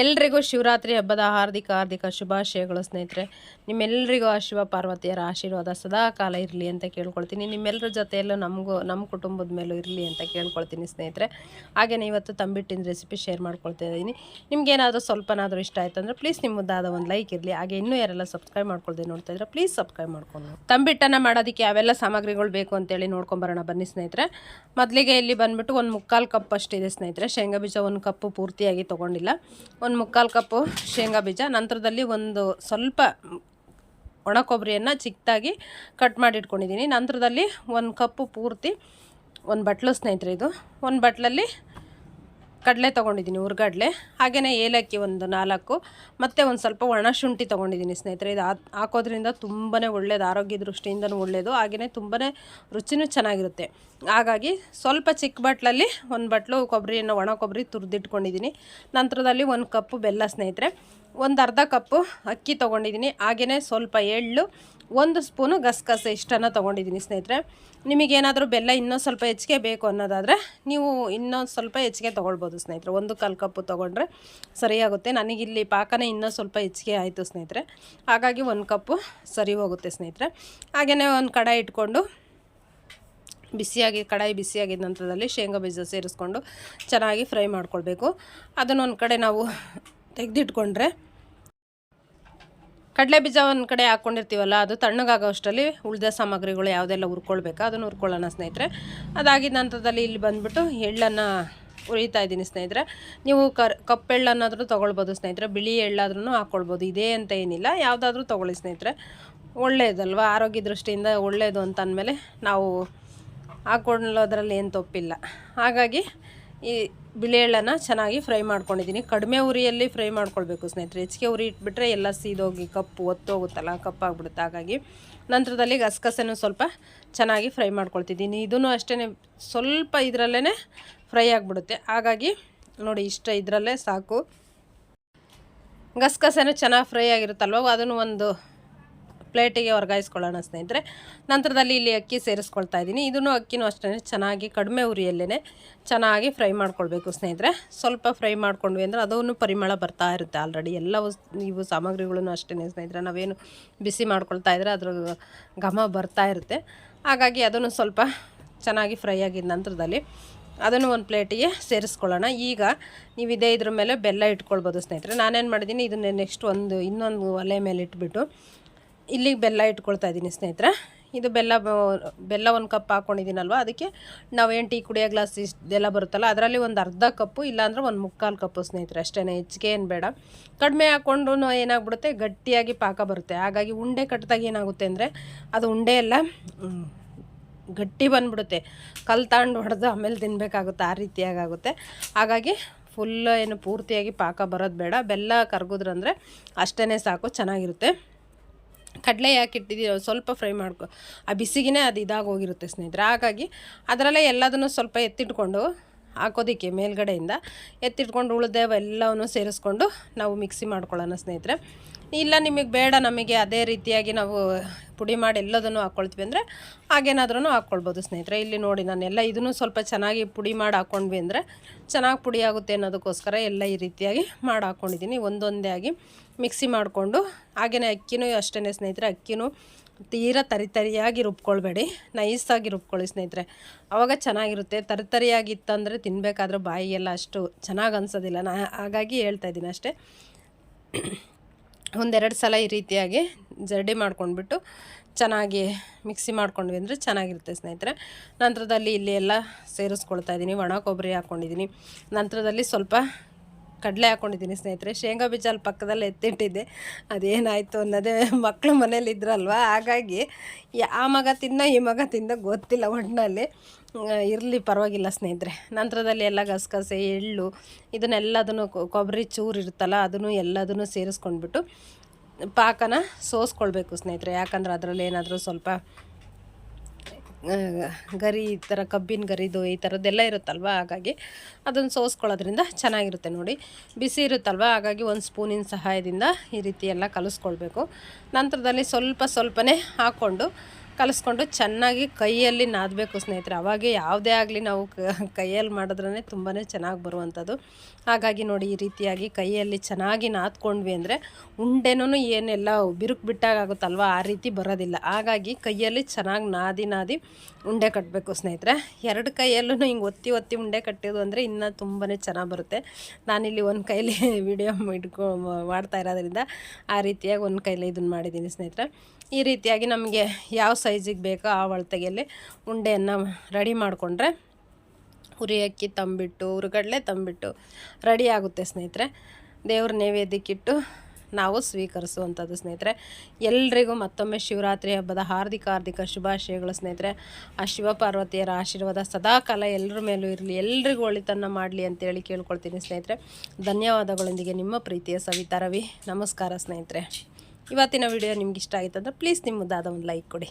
ಎಲ್ರಿಗೂ ಶಿವರಾತ್ರಿ ಹಬ್ಬದ ಹಾರ್ದಿಕ ಹಾರ್ದಿಕ ಶುಭಾಶಯಗಳು ಸ್ನೇಹಿತರೆ. ನಿಮ್ಮೆಲ್ಲರಿಗೂ ಆ ಶಿವ ಪಾರ್ವತಿಯರ ಆಶೀರ್ವಾದ ಸದಾ ಕಾಲ ಇರಲಿ ಅಂತ ಕೇಳ್ಕೊಳ್ತೀನಿ. ನಿಮ್ಮೆಲ್ಲರ ಜೊತೆಯಲ್ಲೂ ನಮಗೂ ನಮ್ಮ ಕುಟುಂಬದ ಮೇಲೂ ಇರಲಿ ಅಂತ ಕೇಳ್ಕೊಳ್ತೀನಿ ಸ್ನೇಹಿತರೆ. ಹಾಗೆಯೇ ಇವತ್ತು ತಂಬಿಟ್ಟಿನ ರೆಸಿಪಿ ಶೇರ್ ಮಾಡ್ಕೊಳ್ತಾ ಇದ್ದೀನಿ. ನಿಮ್ಗೇನಾದರೂ ಸ್ವಲ್ಪನಾದರೂ ಇಷ್ಟ ಆಯ್ತು ಅಂದರೆ ಪ್ಲೀಸ್ ನಿಮ್ಮ ಮುದ್ದಾದ ಒಂದು ಲೈಕ್ ಇರಲಿ. ಹಾಗೆ ಇನ್ನೂ ಯಾರೆಲ್ಲ ಸಬ್ಸ್ಕ್ರೈಬ್ ಮಾಡ್ಕೊಳ್ದೆ ನೋಡ್ತಾ ಇದ್ರೆ ಪ್ಲೀಸ್ ಸಬ್ಸ್ಕ್ರೈಬ್ ಮಾಡ್ಕೊಂಡು. ತಂಬಿಟ್ಟನ್ನು ಮಾಡೋದಕ್ಕೆ ಯಾವೆಲ್ಲ ಸಾಮಗ್ರಿಗಳು ಬೇಕು ಅಂತೇಳಿ ನೋಡ್ಕೊಂಬರೋಣ ಬನ್ನಿ ಸ್ನೇಹಿತರೆ. ಮೊದಲಿಗೆ ಇಲ್ಲಿ ಬಂದುಬಿಟ್ಟು ಒಂದು ಮುಕ್ಕಾಲು ಕಪ್ ಅಷ್ಟಿದೆ ಸ್ನೇಹಿತರೆ. ಶೇಂಗಾ ಬೀಜ ಒಂದು ಕಪ್ಪು ಪೂರ್ತಿಯಾಗಿ ತೊಗೊಂಡಿಲ್ಲ. ಒಂದು ಮುಕ್ಕಾಲು ಕಪ್ಪು ಶೇಂಗಾ ಬೀಜ. ನಂತರದಲ್ಲಿ ಒಂದು ಸ್ವಲ್ಪ ಒಣ ಕೊಬ್ಬರಿಯನ್ನು ಚಿಕ್ಕದಾಗಿ ಕಟ್ ಮಾಡಿ ಇಟ್ಕೊಂಡಿದ್ದೀನಿ ನಂತರದಲ್ಲಿ ಒಂದು ಕಪ್ಪು ಪೂರ್ತಿ ಒಂದು ಬಟ್ಲು ಸ್ನೇಹಿತರೆ ಇದು. ಒಂದು ಬಟ್ಲಲ್ಲಿ ಕಡಲೆ ತೊಗೊಂಡಿದ್ದೀನಿ, ಹುರ್ಗಡ್ಲೆ. ಹಾಗೆಯೇ ಏಲಕ್ಕಿ ಒಂದು ನಾಲ್ಕು, ಮತ್ತು ಒಂದು ಸ್ವಲ್ಪ ಒಣ ಶುಂಠಿ ತೊಗೊಂಡಿದ್ದೀನಿ ಸ್ನೇಹಿತರೆ. ಇದು ಹಾಕ್- ಹಾಕೋದ್ರಿಂದ ತುಂಬಾ ಒಳ್ಳೆಯದು ಆರೋಗ್ಯ ದೃಷ್ಟಿಯಿಂದನೂ ಒಳ್ಳೆಯದು ಹಾಗೆಯೇ ತುಂಬಾ ರುಚಿನೂ ಚೆನ್ನಾಗಿರುತ್ತೆ. ಹಾಗಾಗಿ ಸ್ವಲ್ಪ ಚಿಕ್ಕ ಬಟ್ಲಲ್ಲಿ ಒಂದು ಬಟ್ಲು ಕೊಬ್ಬರಿಯನ್ನು ಒಣ ಕೊಬ್ಬರಿ ತುರಿದಿಟ್ಕೊಂಡಿದ್ದೀನಿ. ನಂತರದಲ್ಲಿ ಒಂದು ಕಪ್ಪು ಬೆಲ್ಲ ಸ್ನೇಹಿತರೆ. ಒಂದು ಅರ್ಧ ಕಪ್ಪು ಅಕ್ಕಿ ತೊಗೊಂಡಿದ್ದೀನಿ. ಹಾಗೆಯೇ ಸ್ವಲ್ಪ ಎಳ್ಳು, ಒಂದು ಸ್ಪೂನು ಗಸಗಸೆ ಇಷ್ಟನ್ನು ತೊಗೊಂಡಿದ್ದೀನಿ ಸ್ನೇಹಿತರೆ. ನಿಮಗೇನಾದರೂ ಬೆಲ್ಲ ಇನ್ನೊಂದು ಸ್ವಲ್ಪ ಹೆಚ್ಚಿಗೆ ಬೇಕು ಅನ್ನೋದಾದರೆ ನೀವು ಇನ್ನೊಂದು ಸ್ವಲ್ಪ ಹೆಚ್ಚಿಗೆ ತೊಗೊಳ್ಬೋದು ಸ್ನೇಹಿತರೆ. ಒಂದು ಕಾಲು ಕಪ್ಪು ತೊಗೊಂಡ್ರೆ ಸರಿಯಾಗುತ್ತೆ. ನನಗಿಲ್ಲಿ ಪಾಕನೇ ಇನ್ನೊಂದು ಸ್ವಲ್ಪ ಹೆಚ್ಚಿಗೆ ಆಯಿತು ಸ್ನೇಹಿತರೆ. ಹಾಗಾಗಿ ಒಂದು ಕಪ್ಪು ಸರಿ ಹೋಗುತ್ತೆ ಸ್ನೇಹಿತರೆ. ಹಾಗೆಯೇ ಒಂದು ಕಡಾಯಿ ಇಟ್ಕೊಂಡು, ಬಿಸಿಯಾಗಿ, ಕಡಾಯಿ ಬಿಸಿಯಾಗಿದ್ದ ನಂತರದಲ್ಲಿ ಶೇಂಗಾ ಬೀಜ ಸೇರಿಸ್ಕೊಂಡು ಚೆನ್ನಾಗಿ ಫ್ರೈ ಮಾಡ್ಕೊಳ್ಬೇಕು. ಅದನ್ನೊಂದು ಕಡೆ ನಾವು ತೆಗೆದಿಟ್ಕೊಂಡ್ರೆ ಕಡಲೆ ಬೀಜ ಒಂದು ಕಡೆ ಹಾಕ್ಕೊಂಡಿರ್ತೀವಲ್ಲ ಅದು ತಣ್ಣಗಾಗೋ ಅಷ್ಟರಲ್ಲಿ ಉಳಿದ ಸಾಮಗ್ರಿಗಳು ಯಾವುದೆಲ್ಲ ಹುರ್ಕೊಳ್ಬೇಕು ಅದನ್ನು ಹುರ್ಕೊಳ್ಳೋಣ ಸ್ನೇಹಿತರೆ. ಅದಾಗಿದ್ದ ನಂತರದಲ್ಲಿ ಇಲ್ಲಿ ಬಂದುಬಿಟ್ಟು ಎಳ್ಳನ್ನು ಉರಿತಾ ಇದ್ದೀನಿ ಸ್ನೇಹಿತರೆ. ನೀವು ಕರ್ ಕಪ್ಪೆಳ್ಳನ್ನಾದರೂ ತೊಗೊಳ್ಬೋದು ಸ್ನೇಹಿತರೆ, ಬಿಳಿ ಎಳ್ಳಾದ್ರೂ ಹಾಕ್ಕೊಳ್ಬೋದು ಇದೇ ಅಂತ ಏನಿಲ್ಲ, ಯಾವುದಾದ್ರೂ ತೊಗೊಳ್ಳಿ ಸ್ನೇಹಿತರೆ. ಒಳ್ಳೆಯದಲ್ವ ಆರೋಗ್ಯ ದೃಷ್ಟಿಯಿಂದ ಒಳ್ಳೆಯದು ಅಂತ ಅಂದಮೇಲೆ ನಾವು ಹಾಕ್ಕೊಳ್ಳೋದ್ರಲ್ಲಿ ಏನು ತಪ್ಪಿಲ್ಲ. ಹಾಗಾಗಿ ಈ ಬಿಳಿ ಎಳ್ಳನ್ನು ಚೆನ್ನಾಗಿ ಫ್ರೈ ಮಾಡ್ಕೊಂಡಿದ್ದೀನಿ. ಕಡಿಮೆ ಉರಿಯಲ್ಲಿ ಫ್ರೈ ಮಾಡ್ಕೊಳ್ಬೇಕು ಸ್ನೇಹಿತರೆ. ಹೆಚ್ಚಿಗೆ ಉರಿ ಇಟ್ಬಿಟ್ರೆ ಎಲ್ಲ ಸೀದೋಗಿ ಕಪ್ಪು, ಒತ್ತೋಗುತ್ತಲ್ಲ, ಕಪ್ಪಾಗ್ಬಿಡುತ್ತೆ. ಹಾಗಾಗಿ ನಂತರದಲ್ಲಿ ಗಸಗಸೆನೂ ಸ್ವಲ್ಪ ಚೆನ್ನಾಗಿ ಫ್ರೈ ಮಾಡ್ಕೊಳ್ತಿದ್ದೀನಿ. ಇದೂ ಅಷ್ಟೇ, ಸ್ವಲ್ಪ ಇದರಲ್ಲೇ ಫ್ರೈ ಆಗಿಬಿಡುತ್ತೆ. ಹಾಗಾಗಿ ನೋಡಿ, ಇಷ್ಟ ಇದರಲ್ಲೇ ಸಾಕು. ಗಸಗಸೆನೂ ಚೆನ್ನಾಗಿ ಫ್ರೈ ಆಗಿರುತ್ತಲ್ವ? ಅದನ್ನು ಒಂದು ಪ್ಲೇಟಿಗೆ ವರ್ಗಾಯಿಸ್ಕೊಳ್ಳೋಣ ಸ್ನೇಹಿತರೆ. ನಂತರದಲ್ಲಿ ಇಲ್ಲಿ ಅಕ್ಕಿ ಸೇರಿಸ್ಕೊಳ್ತಾ ಇದ್ದೀನಿ. ಇದನ್ನು ಅಕ್ಕಿನೂ ಅಷ್ಟೇ ಚೆನ್ನಾಗಿ ಕಡಿಮೆ ಉರಿಯಲ್ಲೇ ಚೆನ್ನಾಗಿ ಫ್ರೈ ಮಾಡ್ಕೊಳ್ಬೇಕು ಸ್ನೇಹಿತರೆ. ಸ್ವಲ್ಪ ಫ್ರೈ ಮಾಡ್ಕೊಂಡ್ವಿ ಅಂದರೆ ಅದನ್ನು ಪರಿಮಳ ಬರ್ತಾ ಇರುತ್ತೆ ಆಲ್ರೆಡಿ ಎಲ್ಲ ಇವು ಸಾಮಗ್ರಿಗಳೂ ಅಷ್ಟೇ ಸ್ನೇಹಿತರೆ. ನಾವೇನು ಬಿಸಿ ಮಾಡ್ಕೊಳ್ತಾ ಇದ್ರೆ ಅದ್ರ ಘಮ ಬರ್ತಾ ಇರುತ್ತೆ. ಹಾಗಾಗಿ ಅದನ್ನು ಸ್ವಲ್ಪ ಚೆನ್ನಾಗಿ ಫ್ರೈ ಆಗಿದ ನಂತರದಲ್ಲಿ ಅದನ್ನು ಒಂದು ಪ್ಲೇಟಿಗೆ ಸೇರಿಸ್ಕೊಳ್ಳೋಣ. ಈಗ ನೀವು ಇದೇ ಇದ್ರ ಮೇಲೆ ಬೆಲ್ಲ ಇಟ್ಕೊಳ್ಬೋದು ಸ್ನೇಹಿತರೆ. ನಾನೇನು ಮಾಡಿದ್ದೀನಿ, ಇದನ್ನು ನೆಕ್ಸ್ಟ್ ಒಂದು ಇನ್ನೊಂದು ಒಲೆ ಮೇಲೆ ಇಟ್ಬಿಟ್ಟು ಇಲ್ಲಿಗೆ ಬೆಲ್ಲ ಇಟ್ಕೊಳ್ತಾ ಇದ್ದೀನಿ ಸ್ನೇಹಿತರೆ. ಇದು ಬೆಲ್ಲ ಬೆಲ್ಲ ಒಂದು ಕಪ್ ಹಾಕ್ಕೊಂಡಿದ್ದೀನಲ್ವ ಅದಕ್ಕೆ ನಾವೇನು ಟೀ ಕುಡಿಯೋ ಗ್ಲಾಸ್ ಇಷ್ಟೆಲ್ಲ ಬರುತ್ತಲ್ಲ, ಅದರಲ್ಲಿ ಒಂದು ಅರ್ಧ ಕಪ್ಪು, ಇಲ್ಲಾಂದ್ರೆ ಒಂದು ಮುಕ್ಕಾಲು ಕಪ್ಪು ಸ್ನೇಹಿತರೆ. ಅಷ್ಟೇ ಹೆಚ್ಚಿಗೆ ಏನು ಬೇಡ. ಕಡಿಮೆ ಹಾಕ್ಕೊಂಡು ಏನಾಗ್ಬಿಡುತ್ತೆ, ಗಟ್ಟಿಯಾಗಿ ಪಾಕ ಬರುತ್ತೆ. ಹಾಗಾಗಿ ಉಂಡೆ ಕಟ್ಟಿದಾಗ ಏನಾಗುತ್ತೆ ಅಂದರೆ, ಅದು ಉಂಡೆ ಎಲ್ಲ ಗಟ್ಟಿ ಬಂದ್ಬಿಡುತ್ತೆ. ಕಲ್ ತಗೊಂಡು ಹೊಡೆದು ಆಮೇಲೆ ತಿನ್ನಬೇಕಾಗುತ್ತೆ ಆ ರೀತಿಯಾಗಿ ಆಗುತ್ತೆ ಹಾಗಾಗಿ ಫುಲ್ ಏನು ಪೂರ್ತಿಯಾಗಿ ಪಾಕ ಬರೋದು ಬೇಡ. ಬೆಲ್ಲ ಕರ್ಗಿದ್ರಂದರೆ ಅಷ್ಟೇ ಸಾಕು, ಚೆನ್ನಾಗಿರುತ್ತೆ. ಕಡಲೆ ಯಾಕೆ ಇಟ್ಟಿದ್ದೀವಿ ಸ್ವಲ್ಪ ಫ್ರೈ ಮಾಡ್ಕೊ. ಆ ಬಿಸಿಗಿನೇ ಅದು ಇದಾಗೋಗಿರುತ್ತೆ ಸ್ನೇಹಿತರೆ. ಹಾಗಾಗಿ ಅದರಲ್ಲೇ ಎಲ್ಲದನ್ನು ಸ್ವಲ್ಪ ಎತ್ತಿಟ್ಕೊಂಡು ಹಾಕೋದಕ್ಕೆ ಮೇಲ್ಗಡೆಯಿಂದ ಎತ್ತಿಟ್ಕೊಂಡು ಉಳಿದೆವೆಲ್ಲವನ್ನು ಸೇರಿಸ್ಕೊಂಡು ನಾವು ಮಿಕ್ಸಿ ಮಾಡ್ಕೊಳ್ಳೋಣ ಸ್ನೇಹಿತರೆ. ಇಲ್ಲ ನಿಮಗೆ ಬೇಡ, ನಮಗೆ ಅದೇ ರೀತಿಯಾಗಿ ನಾವು ಪುಡಿ ಮಾಡಿ ಎಲ್ಲದನ್ನು ಹಾಕ್ಕೊಳ್ತೀವಿ ಅಂದರೆ ಹಾಗೇನಾದ್ರೂ ಹಾಕ್ಕೊಳ್ಬೋದು ಸ್ನೇಹಿತರೆ. ಇಲ್ಲಿ ನೋಡಿ ನಾನೆಲ್ಲ ಇದನ್ನು ಸ್ವಲ್ಪ ಚೆನ್ನಾಗಿ ಪುಡಿ ಮಾಡಿ ಹಾಕ್ಕೊಂಡ್ವಿ ಅಂದರೆ ಚೆನ್ನಾಗಿ ಪುಡಿ ಆಗುತ್ತೆ ಅನ್ನೋದಕ್ಕೋಸ್ಕರ ಎಲ್ಲ ಈ ರೀತಿಯಾಗಿ ಮಾಡಿ ಹಾಕ್ಕೊಂಡಿದ್ದೀನಿ ಒಂದೊಂದೇ ಆಗಿ ಮಿಕ್ಸಿ ಮಾಡಿಕೊಂಡು ಹಾಗೆಯೇ ಅಕ್ಕಿನೂ ಅಷ್ಟೇ ಸ್ನೇಹಿತರೆ, ಅಕ್ಕಿನೂ ತೀರಾ ತರಿ ತರಿಯಾಗಿ ರುಬ್ಕೊಳ್ಬೇಡಿ. ನೈಸಾಗಿ ರುಬ್ಕೊಳ್ಳಿ ಸ್ನೇಹಿತರೆ. ಆವಾಗ ಚೆನ್ನಾಗಿರುತ್ತೆ. ತರಿ ತರಿಯಾಗಿತ್ತಂದರೆ ತಿನ್ನಬೇಕಾದ್ರೆ ಬಾಯಿಗೆಲ್ಲ ಅಷ್ಟು ಚೆನ್ನಾಗಿ ಅನ್ಸೋದಿಲ್ಲ. ನಾ ಹಾಗಾಗಿ ಹೇಳ್ತಾ ಇದ್ದೀನಿ ಅಷ್ಟೇ. ಒಂದೆರಡು ಸಲ ಈ ರೀತಿಯಾಗಿ ಜರಡಿ ಮಾಡ್ಕೊಂಡ್ಬಿಟ್ಟು ಚೆನ್ನಾಗಿ ಮಿಕ್ಸಿ ಮಾಡ್ಕೊಂಡ್ವಿ ಅಂದರೆ ಚೆನ್ನಾಗಿರುತ್ತೆ ಸ್ನೇಹಿತರೆ. ನಂತರದಲ್ಲಿ ಇಲ್ಲಿ ಎಲ್ಲ ಸೇರಿಸ್ಕೊಳ್ತಾ ಇದ್ದೀನಿ. ಒಣ ಕೊಬ್ಬರಿ ಹಾಕ್ಕೊಂಡಿದ್ದೀನಿ ನಂತರದಲ್ಲಿ ಸ್ವಲ್ಪ ಕಡಲೆ ಹಾಕ್ಕೊಂಡಿದ್ದೀನಿ ಸ್ನೇಹಿತರೆ. ಶೇಂಗಾ ಬೀಜ ಅಲ್ಲಿ ಪಕ್ಕದಲ್ಲೇ ಎತ್ತಿಟ್ಟಿದ್ದೆ. ಅದೇನಾಯಿತು ಅನ್ನೋದೇ ಮಕ್ಕಳು ಮನೇಲಿ ಇದ್ರಲ್ವ? ಹಾಗಾಗಿ ಆ ಮಗ ತಿನ್ನ, ಈ ಮಗ ತಿಂದ ಗೊತ್ತಿಲ್ಲ ಒಟ್ಟಿನಲ್ಲಿ ಇರಲಿ, ಪರವಾಗಿಲ್ಲ ಸ್ನೇಹಿತರೆ. ನಂತರದಲ್ಲಿ ಎಲ್ಲ ಗಸಗಸೆ, ಎಳ್ಳು, ಇದನ್ನೆಲ್ಲದನ್ನು ಕೊಬ್ಬರಿ ಚೂರು ಇರುತ್ತಲ್ಲ, ಅದನ್ನು ಎಲ್ಲದನ್ನು ಸೇರಿಸ್ಕೊಂಡ್ಬಿಟ್ಟು ಪಾಕನ ಸೋಸ್ಕೊಳ್ಬೇಕು ಸ್ನೇಹಿತರೆ. ಯಾಕಂದ್ರೆ ಅದರಲ್ಲಿ ಏನಾದರೂ ಸ್ವಲ್ಪ ಗರಿ ಈ ಥರ ಕಬ್ಬಿನ ಗರಿದು ಈ ಥರದ್ದೆಲ್ಲ ಇರುತ್ತಲ್ವ? ಹಾಗಾಗಿ ಅದನ್ನು ಸೋಸ್ಕೊಳ್ಳೋದ್ರಿಂದ ಚೆನ್ನಾಗಿರುತ್ತೆ ನೋಡಿ. ಬಿಸಿ ಇರುತ್ತಲ್ವ? ಹಾಗಾಗಿ ಒಂದು ಸ್ಪೂನಿನ ಸಹಾಯದಿಂದ ಈ ರೀತಿ ಎಲ್ಲ ಕಲಿಸ್ಕೊಳ್ಬೇಕು. ನಂತರದಲ್ಲಿ ಸ್ವಲ್ಪ ಸ್ವಲ್ಪನೇ ಹಾಕ್ಕೊಂಡು ಕಲಿಸ್ಕೊಂಡು ಚೆನ್ನಾಗಿ ಕೈಯಲ್ಲಿ ನಾದಬೇಕು ಸ್ನೇಹಿತರೆ. ಅವಾಗೆ ಯಾವುದೇ ಆಗಲಿ ನಾವು ಕೈಯಲ್ಲಿ ಮಾಡಿದ್ರೇ ತುಂಬಾ ಚೆನ್ನಾಗಿ ಬರುವಂಥದ್ದು. ಹಾಗಾಗಿ ನೋಡಿ ಈ ರೀತಿಯಾಗಿ ಕೈಯಲ್ಲಿ ಚೆನ್ನಾಗಿ ನಾದ್ಕೊಂಡ್ವಿ ಅಂದರೆ ಉಂಡೆನೂ ಏನೆಲ್ಲ ಬಿರುಕು ಬಿಟ್ಟಾಗುತ್ತಲ್ವ ಆ ರೀತಿ ಬರೋದಿಲ್ಲ. ಹಾಗಾಗಿ ಕೈಯಲ್ಲಿ ಚೆನ್ನಾಗಿ ನಾದಿ ನಾದಿ ಉಂಡೆ ಕಟ್ಟಬೇಕು ಸ್ನೇಹಿತರೆ. ಎರಡು ಕೈಯಲ್ಲೂ ಹಿಂಗೆ ಒತ್ತಿ ಒತ್ತಿ ಉಂಡೆ ಕಟ್ಟಿದ್ದು ಅಂದರೆ ಇನ್ನೂ ತುಂಬಾ ಚೆನ್ನಾಗಿ ಬರುತ್ತೆ. ನಾನಿಲ್ಲಿ ಒಂದು ಕೈಲಿ ವಿಡಿಯೋ ಇಟ್ಕೊ, ಮಾಡ್ತಾ ಇರೋದ್ರಿಂದ ಆ ರೀತಿಯಾಗಿ ಒಂದು ಕೈಲಿ ಇದನ್ನು ಮಾಡಿದ್ದೀನಿ ಸ್ನೇಹಿತರೆ. ಈ ರೀತಿಯಾಗಿ ನಮಗೆ ಯಾವ ಸೈಜಿಗೆ ಬೇಕೋ ಆ ಒಳತೆಗೆಯಲ್ಲಿ ಉಂಡೆಯನ್ನು ರೆಡಿ ಮಾಡಿಕೊಂಡ್ರೆ ಹುರಿ ಅಕ್ಕಿ ತಂಬಿಟ್ಟು ಹುರುಗಡಲೆ ತಂಬಿಟ್ಟು ರೆಡಿ ಆಗುತ್ತೆ ಸ್ನೇಹಿತರೆ. ದೇವ್ರ ನೈವೇದ್ಯಕ್ಕಿಟ್ಟು ನಾವು ಸ್ವೀಕರಿಸುವಂಥದ್ದು ಸ್ನೇಹಿತರೆ. ಎಲ್ರಿಗೂ ಮತ್ತೊಮ್ಮೆ ಶಿವರಾತ್ರಿ ಹಬ್ಬದ ಹಾರ್ದಿಕ ಹಾರ್ದಿಕ ಶುಭಾಶಯಗಳು ಸ್ನೇಹಿತರೆ. ಆ ಶಿವಪಾರ್ವತಿಯರ ಆಶೀರ್ವಾದ ಸದಾಕಾಲ ಎಲ್ಲರ ಮೇಲೂ ಇರಲಿ. ಎಲ್ರಿಗೂ ಒಳಿತನ್ನು ಮಾಡಲಿ ಅಂತೇಳಿ ಕೇಳ್ಕೊಳ್ತೀನಿ ಸ್ನೇಹಿತರೆ. ಧನ್ಯವಾದಗಳೊಂದಿಗೆ ನಿಮ್ಮ ಪ್ರೀತಿಯ ಸವಿತಾ ರವಿ. ನಮಸ್ಕಾರ ಸ್ನೇಹಿತರೆ. ಇವತ್ತಿನ ವಿಡಿಯೋ ನಿಮ್ಗೆ ಇಷ್ಟ ಆಯಿತು ಪ್ಲೀಸ್ ನಿಮ್ಮದಾದ ಒಂದು ಲೈಕ್ ಕೊಡಿ.